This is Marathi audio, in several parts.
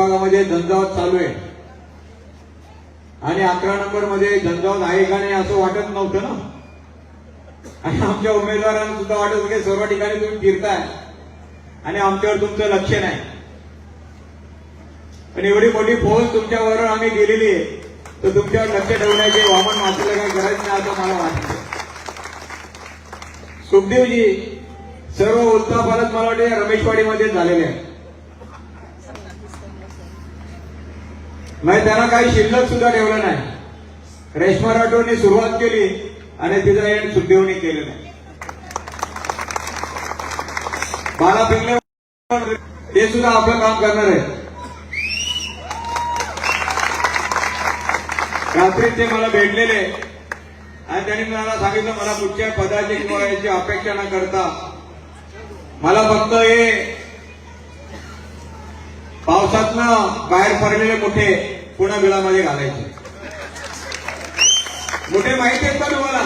प्रभागामध्ये झंझावत चालू आहे. आणि अकरा नंबरमध्ये झंझावत आहे का नाही असं वाटत नव्हतं ना. आणि आमच्या उमेदवारांना सुद्धा वाटत होते की सर्व ठिकाणी तुम्ही फिरताय. आणि आमच्यावर तुमचं लक्ष नाही. पण एवढी मोठी फौज तुमच्यावर आम्ही गेलेली आहे. तर तुमच्यावर लक्ष ठेवण्याचे वामन माणसाला काही गरज नाही असं मला वाटतं. सुखदेवजी सर्व उत्साहात मला वाटते रमेशवाडीमध्ये झालेले आहे म्हणजे त्यांना काही शिल्लक सुद्धा ठेवलं नाही. रेश्मा राठोडनी सुरुवात केली आणि तिचा एंड सुखदेवनी केलं नाही. बाला पिंगले ते सुद्धा आपलं काम करणार आहे रात्री ते मला भेटलेले आणि त्यांनी मला सांगितलं मला कुठच्या पदाची किंवा याची अपेक्षा न करता मला फक्त हे पावसातनं बाहेर पडलेले मोठे पुन्हा बिलामध्ये घालायचे. मोठे माहिती आहेत का तुम्हाला?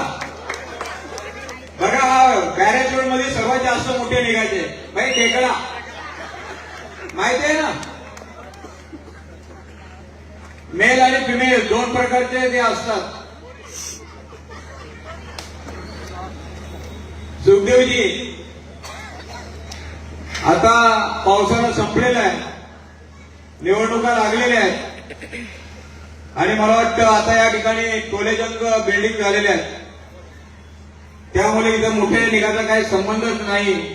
बघा हा बॅरेज रोडमध्ये सर्वात जास्त मोठे निघायचे. भाई टेकडा. माहिती आहे ना? मेल आणि फिमेल दोन प्रकारचे ते असतात. सुखदेवजी आता पावसानं संपलेला आहे. निवडणुका लागलेल्या आहेत. आणि मला वाटतं आता या ठिकाणी टोलेजंग बिल्डिंग झालेल्या आहेत. त्यामुळे इथं मोठे निघाचा काही संबंधच नाही.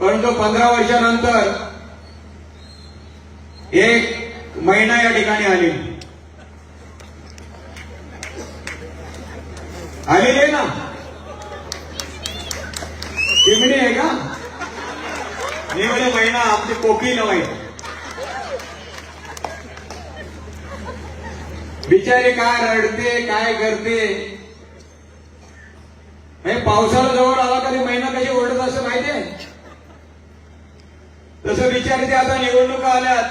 परंतु पंधरा वर्षानंतर एक महिना या ठिकाणी आली. आलेली आहे ना? चिमणी आहे का? मी म्हणजे महिना आपली कोकी नवाई. बिचारे काय रडते काय करते? पावसाळा पावसाला जवळ आला तरी महिना कशी ओढत असं माहितीये तसं बिचारे ते आता निवडणुका आल्यात.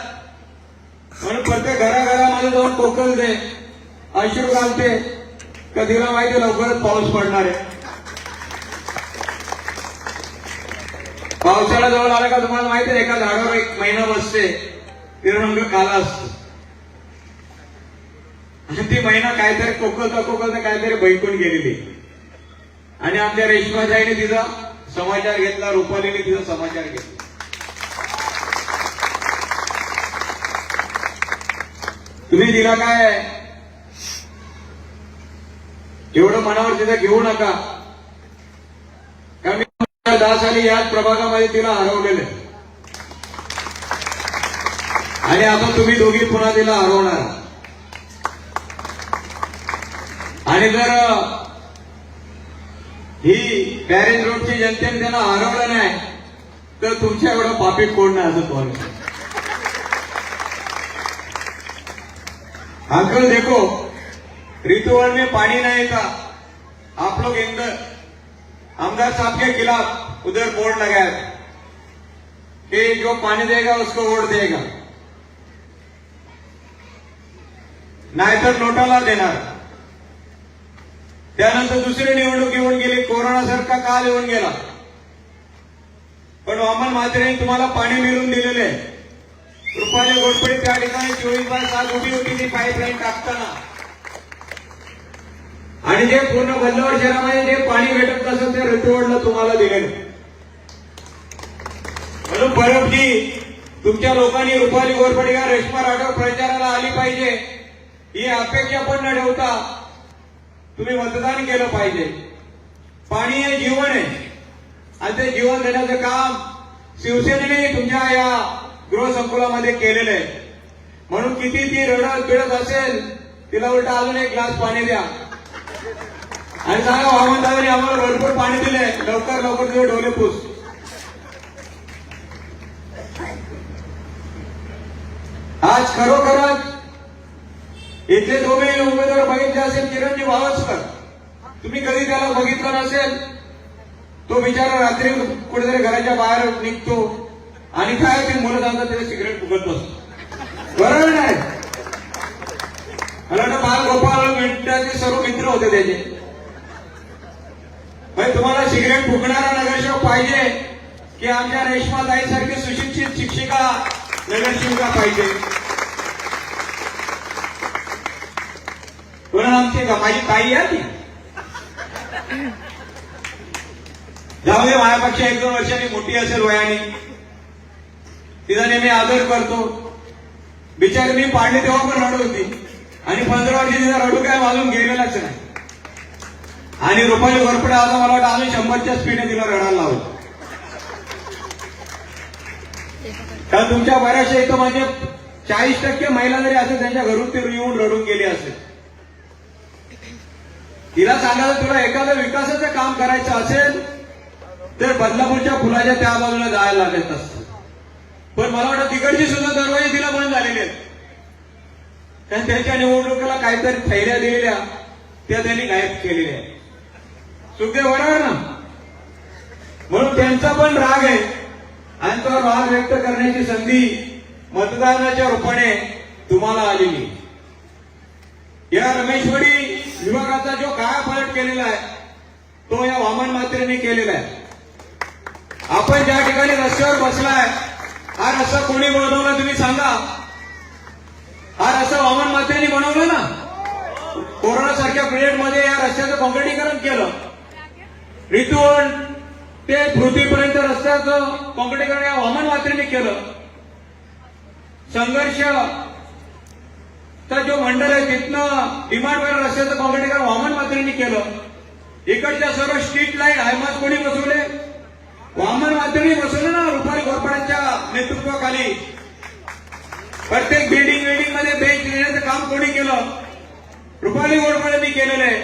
म्हणून प्रत्येक घराघरामध्ये जाऊन कोकलते अश्रू घालते. का तिला माहिती लवकरच पाऊस पडणार आहे. पावसाळा जवळ आला का तुम्हाला माहिती आहे एका झाडावर एक महिना बसते. तिरंग काला असतो. ती महिना काहीतरी कोकलता कोकलता काहीतरी बैकून गेलेली. आणि आमच्या रेशमाशाहीने तिचा समाचार घेतला रुपालीने तिचा समाचार घेतला. तुम्ही तिला काय एवढं मनावर तिथं घेऊ नका. कारण मी दहा साली याच प्रभागामध्ये तिला हरवलेलं आहे. आणि आता तुम्ही दोघी पुन्हा तिला हरवणार आणि जर ही बॅरेज रोडची जनतेने त्यांना हरवलं नाही तर तुमच्या एवढं पापी कोण नाही असं तुम्हाला अंकल देखो ऋतुवर में पानी नहीं था आप लोग इंदर आमदार साहब के खिलाफ उधर बोर्ड लगाया कि जो पानी देगा उसको वोट देगा। नाहीतर नोटाला देणार। त्यानंतर दुसरी निवडणूक येऊन गेली. कोरोनासारखा काल येऊन गेला. पण वामन म्हात्रेने तुम्हाला पाणी मिळवून दिलेले आहे. रुपाली गोडपडी त्या ठिकाणी चोवीस बाय सात उभी होती ती पाईपलाईन टाकताना. आणि जे पूर्ण बल्लावर शहरामध्ये जे पाणी भेटत नसेल ते ऋतुवडला तुम्हाला दिलेलं म्हणून परबजी तुमच्या लोकांनी रुपाली गोरपडीगा रेश्मा राठोड प्रचाराला आली पाहिजे. ही अपेक्षा पण न ठेवता तुम्ही मतदान केलं पाहिजे. पाणी हे जीवन आहे. आणि ते जीवन देण्याचं काम शिवसेनेने तुमच्या या गृहसंकुलामध्ये केलेलं आहे. म्हणून किती ती रडत पिडत असेल तिला उलट अजून एक ग्लास पाणी द्या. आणि सांगा वामनसाहेबांनी आम्हाला भरपूर पाणी दिलंय. लवकर लवकर तुझे डोले पूस. आज खरोखरच इथले दोघे उमेदवार बघितले असेल चिरंजीव भावस्कर तुम्ही कधी त्याला बघितलं नसेल? तो बिचारा रात्री कुठेतरी घराच्या बाहेर निघतो आणि काय ते मुलं जातात त्याला सिगरेट फुकत बसतो. बरोबर नाही? मला बालगोपाल मिंटाचे सर्व मित्र होते त्याचे. भाई तुम्हाला सिगरेट फुकणारा नगरसेवक पाहिजे की आमच्या रेशमाताई सारखी सुशिक्षित शिक्षिका नगरसेविका पाहिजे? कोण आमची माझी ताई आहे ती. जाऊ दे माझ्यापेक्षा एक दोन वर्षांनी मोठी असेल वयाने. तिचा नेहमी आदर करतो. बिचारी मी पाडले तेव्हा पण रडू होती. आणि पंधरा वर्षी तिचा रडू काय मालूम गेलेलाच नाही. आणि रुपाली घोरपडे आता मला वाटतं आम्ही शंभरच्या स्पीडने तिला रडायला लावतो कारण तुमच्या बऱ्याचशा इथं म्हणजे चाळीस टक्के महिला जरी असेल त्यांच्या घरून ते येऊन रडून गेली असेल. तिला सांगायचं तुला एखादं विकासाचं काम करायचं असेल तर बदलापूरच्या फुलाच्या त्या बाजूला जायला लागत असतं. पण मला वाटतं तिकडची सुद्धा दरवाजे तिला बंद झालेले आहेत. कारण त्यांच्या निवडणुकीला काहीतरी थैर्या दिलेल्या त्या त्यांनी गायब केलेल्या आहेत. सुखदेव बरोबर ना? म्हणून त्यांचा पण राग आहे. आणि तो राग व्यक्त करण्याची संधी मतदानाच्या रूपाने तुम्हाला आलेली या रमेश्वरी विभागाचा जो कायापलट केलेला आहे तो या वामन मात्रेने केलेला आहे. आपण ज्या ठिकाणी रस्त्यावर बसलाय हा रस्ता कोणी बनवला तुम्ही सांगा? हा रस्ता वामन मात्रेने बनवला ना? कोरोना सारख्या पिरियडमध्ये या रस्त्याचं कॉन्क्रिटीकरण केलं. रितून ते पृथ्वीपर्यंत रस्त्याचं कॉन्क्रिटीकरण या वामन मात्रेने केलं. संघर्ष तर जो मंडळ आहे तिथनं डिमांडवर रस्त्याचं कॉन्क्रिटीकरण वामन मात्रेंनी केलं. इकडच्या सर्व स्ट्रीट लाइट हायमात कोणी बसवले? वामन मात्रेंनी बसवले ना रुपाली घोरपड्यांच्या नेतृत्वाखाली. प्रत्येक बिल्डिंग बिल्डिंगमध्ये बेंच देण्याचं काम कोणी केलं? रुपाली घोरपड्यांनी केलेलं आहे.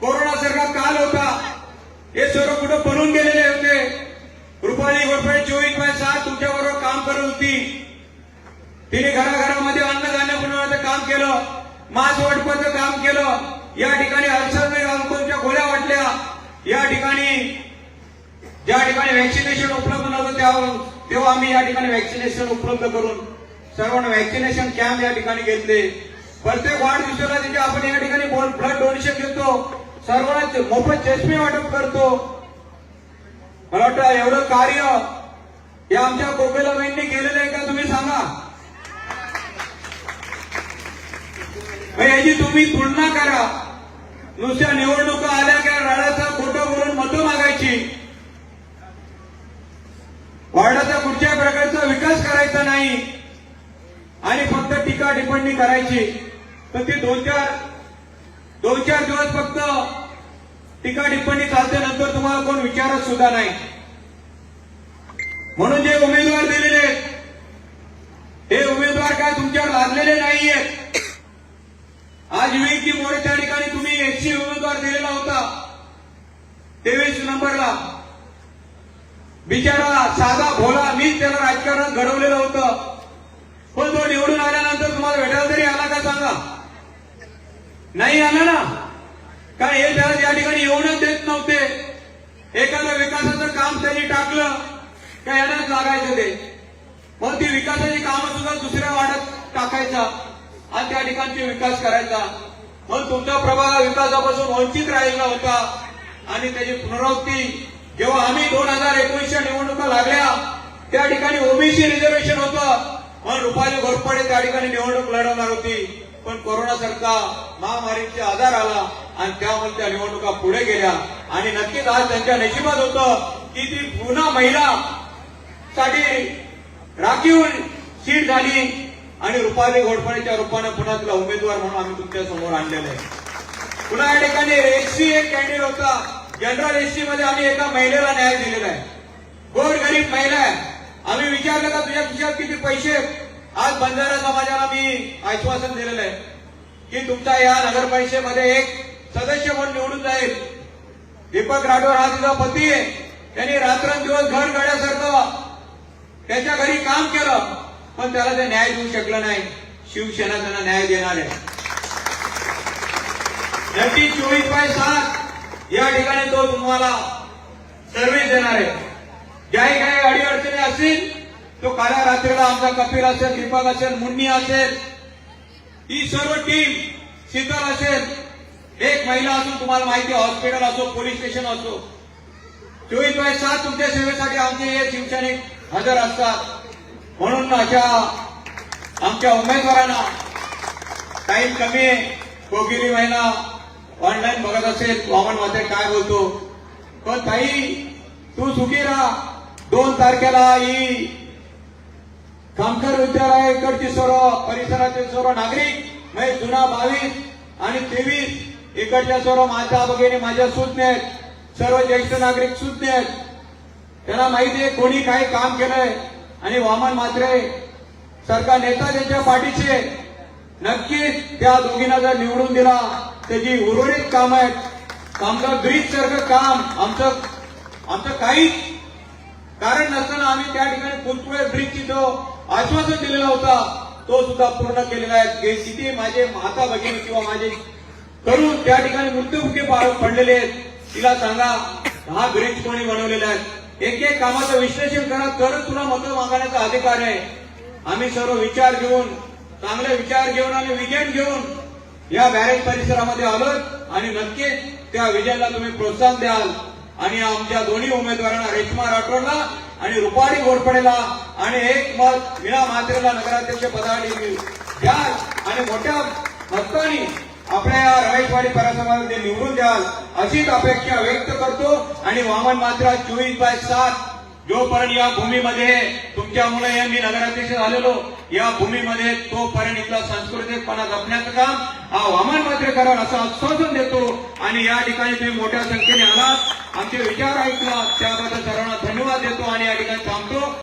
कोरोना सरकार काल होता. हे सर्व कुठं पळून गेलेले होते? रुपाली घोरपडे चोवीस बाय सात तुमच्याबरोबर काम करत होती. तिने घराघरामध्ये केलं मास वाटपाचं काम केलं या ठिकाणी अल्सरने अल्कोहोलच्या गोळ्या वाटल्या. या ठिकाणी ज्या ठिकाणी व्हॅक्सिनेशन उपलब्ध नव्हतं त्या तेव्हा आम्ही या ठिकाणी व्हॅक्सिनेशन उपलब्ध करून सर्वांना व्हॅक्सिनेशन कॅम्प या ठिकाणी घेतले. प्रत्येक वाढदिवसाला तिथे आपण या ठिकाणी ब्लड डोनेशन घेतो. सर्वांना मोफत चष्मे वाटप करतो. मला वाटतं एवढं कार्य हे आमच्या कोपेलाबाईंनी केलेलं आहे का तुम्ही सांगा. मग याची तुम्ही तुलना करा. नुसत्या निवडणुका आल्या की रडाचा खोटं बोलून मतं मागायची? वार्डाचा कुठच्या प्रकारचा विकास करायचा नाही? आणि फक्त टीका टिप्पणी करायची. तर ती दोन चार दोन चार दिवस फक्त टीका टिप्पणी चालते नंतर तुम्हाला कोण विचारत सुद्धा नाही. म्हणून जे उमेदवार दिलेले हे उमेदवार काय तुमच्यावर लादलेले नाहीयेत. आज मोरे त्या ठिकाणी तुम्ही एससी उमेदवार दिलेला होता. तेवीस नंबरला. बिचारा साधा भोला मीच त्याला राजकारणात घडवलेलं होतं. पण तो निवडून आल्यानंतर तुम्हाला भेटायला तरी आला का सांगा? नाही आला ना? कारण हे त्याला या ठिकाणी येऊनच देत नव्हते. एखादं विकासाचं काम त्यांनी टाकलं का यालाच लागायचं ते. मग ती विकासाची कामं सुद्धा दुसऱ्या वाड्यात टाकायचा. आणि त्या ठिकाणचे विकास करायचा. मग तुमचा प्रभाग विकासापासून वंचित राहिला होता. आणि त्याची पुनरावृत्ती जेव्हा आम्ही दोन हजार एकोणीसच्या निवडणुका लागल्या त्या ठिकाणी ओबीसी रिझर्वेशन होतं. मग रुपाली घोरपडे त्या ठिकाणी निवडणूक लढवणार होती. पण कोरोना सारखा महामारीचा आधार आला आणि त्यामुळे त्या निवडणुका पुढे गेल्या. आणि नक्कीच आज त्यांच्या नशिबात होतं की ती पुन्हा महिला साठी राखीव सीट झाली. आणि रुपाली घोडपणेच्या रूपानं पुन्हा तुला उमेदवार म्हणून आम्ही तुमच्यासमोर आणलेलं आहे. पुन्हा या ठिकाणी एससी एक कॅन्डिडेट होता. जनरल एससी मध्ये आम्ही एका महिलेला न्याय दिलेला आहे. गोरगरीब महिला आहे. आम्ही विचारलं का तुझ्या खिशात किती पैसे आज बंजारा समाजाला मी आश्वासन दिलेलं आहे की तुमच्या या नगरपरिषदेमध्ये एक सदस्य म्हणून निवडून जाईल. दीपक राठोड हा तिचा पती आहे. त्यांनी रात्रंदिवस घर गड्यासारखं त्याच्या घरी काम केलं. पण त्याला ते न्याय देऊ शकलं नाही. शिवसेना त्यांना न्याय देणार आहे. नक्की चोवीस बाय सात या ठिकाणी तो तुम्हाला सर्व्हिस देणार आहे. ज्याही काही अडीअडचणी असतील तो काळ्या रात्रीला आमचा कपिल असेल दीपक असेल मुन्नी असेल ही सर्व टीम शीतल असेल एक महिला असून तुम्हाला माहिती हॉस्पिटल असो पोलीस स्टेशन असो. चोवीस बाय सात तुमच्या सेवेसाठी आमचे हे शिवसैनिक हजर असतात. म्हणून अशा आमच्या उमेदवारांना टाईम कमी आहे महिना ऑनलाईन बघत असेल वामन माते काय बोलतो. पण ताई तू सुखी राहा. दोन तारखेला ही खामकर विद्यालय इकडची सर्व परिसरातील सर्व नागरिक म्हणजे जुना बावीस आणि तेवीस इकडच्या सर्व माझ्या भगिनी माझ्या सूचनेत सर्व ज्येष्ठ नागरिक सूचनेत त्यांना माहिती आहे कोणी काही काम केलंय. आणि वामन मात्रे सरकार नेता त्यांच्या पाठीचे नक्कीच त्या दोघींना जर निवडून दिला त्याची उर्वरित काम आहेत आमचं ब्रिज सारखं काम आमचं आमचं काहीच कारण नसताना आम्ही त्या ठिकाणी पुलपुळे ब्रिजची जो आश्वासन दिलेला होता तो सुद्धा पूर्ण केलेला आहे. किती माझे माता भगिनी किंवा माझे तरुण त्या ठिकाणी मृत्यूमुखी पडलेले आहेत तिला सांगा हा ब्रिज कोणी बनवलेला आहे? एक एक कामाचं विश्लेषण करा. तरच तुला मतं मागण्याचा अधिकार आहे. आम्ही सर्व विचार घेऊन चांगले विचार घेऊन आणि विजन घेऊन या बॅरेज परिसरामध्ये आलोत. आणि नक्कीच त्या विजयाला तुम्ही प्रोत्साहन द्याल. आणि आमच्या दोन्ही उमेदवारांना रेश्मा राठोडला आणि रुपारी गोडपडेला आणि एक मत विना मात्रेला नगराध्यक्ष पदासाठी द्याल. आणि मोठ्या मताने आपल्या या रमेशवाडी ते निवडून द्याल अशीच अपेक्षा व्यक्त करतो. आणि वामन मात्र चोवीस बाय सात जोपर्यंत या भूमीमध्ये तुमच्यामुळे हे मी नगराध्यक्ष झालेलो या भूमीमध्ये तोपर्यंत इथला सांस्कृतिकपणा जपण्याचं काम हा वामन मात्र कराल असं आश्वासन देतो. आणि या ठिकाणी तुम्ही मोठ्या संख्येने आलात आमचे विचार ऐकला त्याबद्दल सर्वांना धन्यवाद देतो आणि या ठिकाणी थांबतो.